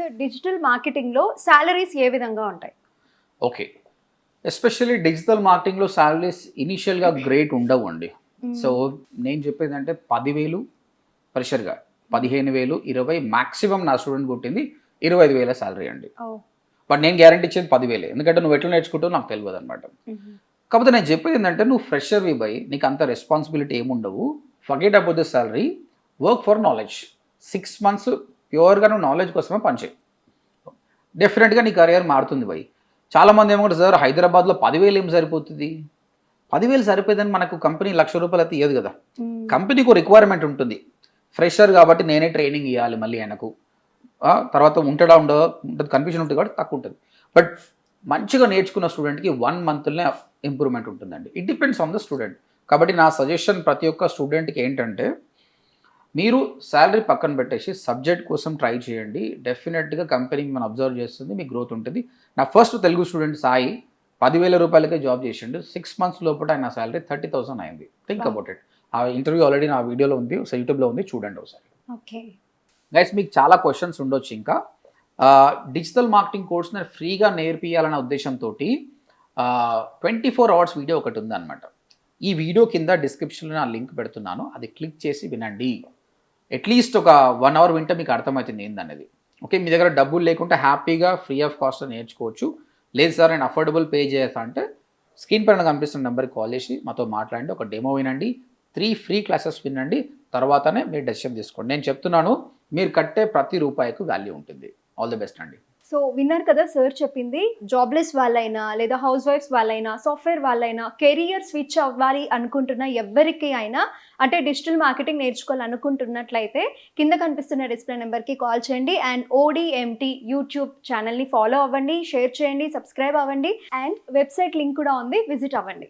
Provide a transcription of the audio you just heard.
Sir digital మార్కెటింగ్లో salaries ఏ విధంగా ఉంటాయి? ఓకే. ఎస్పెషల్లీ డిజిటల్ మార్కెటింగ్లో శాలరీస్ ఇనిషియల్గా గ్రేట్ ఉండవు అండి సో నేను చెప్పేది అంటే పదివేలు ప్రెషర్గా పదిహేను వేలు ఇరవై మాక్సిమం నా స్టూడెంట్ కొట్టింది ఇరవై ఐదు వేల శాలరీ అండి. బట్ నేను గ్యారంటీ ఇచ్చేది పదివేలే. ఎందుకంటే నువ్వు ఎట్లా నేర్చుకుంటావు నాకు తెలియదు అనమాట కాకపోతే నేను చెప్పేది ఏంటంటే నువ్వు ఫ్రెషర్ వి బై నీకు అంత రెస్పాన్సిబిలిటీ ఏముండవు. Forget about the salary work for knowledge six months ప్యూర్గా నువ్వు నాలెడ్జ్ కోసమే పనిచేయి డెఫినెట్గా నీ కెరియర్ మారుతుంది బై. చాలామంది ఏమంటారు సార్ హైదరాబాద్లో పదివేలు ఏం సరిపోతుంది? పదివేలు సరిపోయిందని మనకు కంపెనీ లక్ష రూపాయలు అయితే ఇవ్వదు కదా. కంపెనీకి రిక్వైర్మెంట్ ఉంటుంది. ఫ్రెషర్ కాబట్టి నేనే ట్రైనింగ్ ఇవ్వాలి మళ్ళీ ఆయనకు. తర్వాత ఉంటడా ఉండదో ఉంటుంది కన్ఫ్యూజన్ ఉంటుంది కాబట్టి తక్కువ ఉంటుంది. బట్ మంచిగా నేర్చుకున్న స్టూడెంట్కి వన్ మంత్లోనే ఇంప్రూవ్మెంట్ ఉంటుందండి. It depends on the student కాబట్టి నా సజెషన్ ప్రతి ఒక్క స్టూడెంట్కి ఏంటంటే మీరు శాలరీ పక్కన పెట్టేసి సబ్జెక్ట్ కోసం ట్రై చేయండి. డెఫినెట్గా కంపెనీ మనం అబ్జర్వ్ చేస్తుంది మీ గ్రోత్ ఉంటుంది. నా ఫస్ట్ తెలుగు స్టూడెంట్ సాయి పదివేల రూపాయలకే జాబ్ చేసిండు. సిక్స్ మంత్స్ లోపల ఆయన శాలరీ థర్టీ థౌసండ్ అయింది. థింక్. అబౌట్ ఇట్ ఆ ఇంటర్వ్యూ ఆల్రెడీ నా వీడియోలో ఉంది సో యూట్యూబ్లో ఉంది చూడండి ఒకసారి. ఓకే గైస్ మీకు చాలా క్వశ్చన్స్ ఉండొచ్చు ఇంకా. డిజిటల్ మార్కెటింగ్ కోర్స్ నేను ఫ్రీగా నేర్పియాలన్న ఉద్దేశంతో ట్వంటీ ఫోర్ అవర్స్ వీడియో ఒకటి ఉందన్నమాట. ఈ వీడియో కింద డిస్క్రిప్షన్లో నా లింక్ పెడుతున్నాను. అది క్లిక్ చేసి వినండి. అట్లీస్ట్ ఒక వన్ అవర్ వింటే మీకు అర్థమవుతుంది ఏందనేది ఓకే మీ దగ్గర డబ్బులు లేకుంటే హ్యాపీగా ఫ్రీ ఆఫ్ కాస్ట్ నేర్చుకోవచ్చు. లేదు సార్ నేను అఫోర్డబుల్ పే చేస్తా అంటే స్క్రీన్ పైన కనిపిస్తున్న నెంబర్కి కాల్ చేసి మాతో మాట్లాడండి ఒక డెమో వినండి త్రీ ఫ్రీ క్లాసెస్ వినండి తర్వాతనే మీరు డెసిషన్ తీసుకోండి. నేను చెప్తున్నాను మీరు కట్టే ప్రతి రూపాయికు వాల్యూ ఉంటుంది. ఆల్ ది బెస్ట్ అండి. సో విన్నారు కదా సార్ చెప్పింది జాబ్లెస్ వాళ్ళైనా లేదా హౌస్ వైఫ్స్ వాళ్ళైనా సాఫ్ట్వేర్ వాళ్ళైనా కెరియర్ స్విచ్ అవ్వాలి అనుకుంటున్న ఎవరికి అయినా అంటే డిజిటల్ మార్కెటింగ్ నేర్చుకోవాలనుకుంటున్నట్లయితే కింద కనిపిస్తున్న డిస్ప్లే నెంబర్కి కాల్ చేయండి అండ్ ఓడిఎంటీ యూట్యూబ్ ఛానల్ని ఫాలో అవ్వండి షేర్ చేయండి సబ్స్క్రైబ్ అవ్వండి అండ్ వెబ్సైట్ లింక్ కూడా ఉంది విజిట్ అవ్వండి.